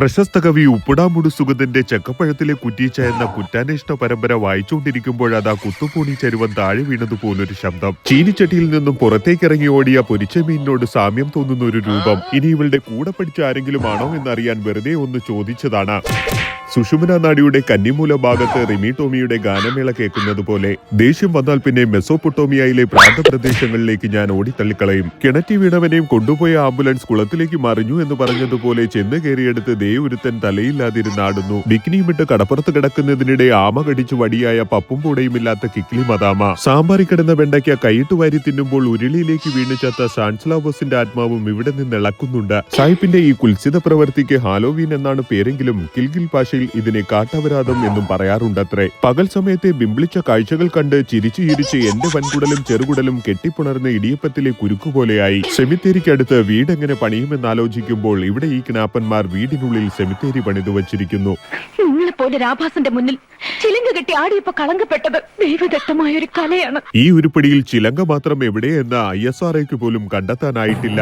പ്രശസ്ത കവി ഉപ്പിടാമുടു സുഗതന്റെ ചെക്കപ്പഴത്തിലെ കുറ്റീച്ച എന്ന കുറ്റാന്വേഷണ പരമ്പര വായിച്ചുകൊണ്ടിരിക്കുമ്പോഴതാ കുത്തുപൂണി ചരുവൻ താഴെ വീണതുപോലൊരു ശബ്ദം. ചീനിച്ചട്ടിയിൽ നിന്നും പുറത്തേക്കിറങ്ങി ഓടിയ പൊരിച്ച മീനിനോട് സാമ്യം തോന്നുന്ന ഒരു രൂപം. ഇനി ഇവളുടെ കൂടെ പഠിച്ച ആരെങ്കിലും ആണോ എന്നറിയാൻ വെറുതെ ഒന്ന് ചോദിച്ചതാണ്. സുഷുമന നാടിയുടെ കന്നിമൂല ഭാഗത്ത് റിമി ടോമിയുടെ ഗാനമേള കേൾക്കുന്നത് പോലെ ദേഷ്യം വന്നാൽ പിന്നെ മെസോപ്പൊട്ടോമിയയിലെ പ്രാന്തപ്രദേശങ്ങളിലേക്ക് ഞാൻ ഓടിത്തള്ളിക്കളയും. കിണറ്റി വീണവനെയും കൊണ്ടുപോയ ആംബുലൻസ് കുളത്തിലേക്ക് മറിഞ്ഞു എന്ന് പറഞ്ഞതുപോലെ ചെന്ന് കയറിയെടുത്ത് ദേവുരുത്തൻ തലയില്ലാതിരുന്നാടുന്നു ബിക്കിനിയുമിട്ട് കടപ്പുറത്ത് കിടക്കുന്നതിനിടെ ആമ കടിച്ചു വടിയായ പപ്പും പൂടയുമില്ലാത്ത കിക്ലി മദാമ. സാമ്പാറി കിടന്ന വെണ്ടയ്ക്ക കൈയിട്ട് വാരി തിന്നുമ്പോൾ ഉരുളിയിലേക്ക് വീണ് ചത്ത ആത്മാവും ഇവിടെ നിന്ന് ഇളക്കുന്നുണ്ട്. സായിപ്പിന്റെ ഈ കുൽസിത പ്രവൃത്തിക്ക് ഹാലോവീൻ എന്നാണ് പേരെങ്കിലും കിൽഗിൽ ഭാഷയിൽ ഇതിനെ കാട്ടവരാതം എന്നും പറയാറുണ്ടത്രേ. പകൽ സമയത്തെ ബിംബിളിച്ച കാഴ്ചകൾ കണ്ട് ചിരിച്ചു ചിരിച്ച് എന്റെ വൻകുടലും ചെറുകുടലും കെട്ടിപ്പുണർന്ന് ഇടിയപ്പത്തിലെ കുരുക്കുപോലെയായി. സെമിത്തേരിക്കടുത്ത് വീടെങ്ങനെ പണിയുമെന്നാലോചിക്കുമ്പോൾ ഇവിടെ ഈ കിണാപ്പന്മാർ വീടിനുള്ളിൽ സെമിത്തേരി പണിതു വച്ചിരിക്കുന്നു. നിങ്ങളെ പോലെ രാഭാസന്റെ മുന്നിൽ ചിലങ്ക കെട്ടി ആടിയപ്പോ കളങ്കപ്പെട്ടത് ദൈവദത്തമായ ഒരു കലയാണ്. ഈ ഉരുപ്പടിയിൽ ചിലങ്ക മാത്രം എവിടെയെന്ന് ഐ എസ് ആർ പോലും കണ്ടെത്താനായിട്ടില്ല.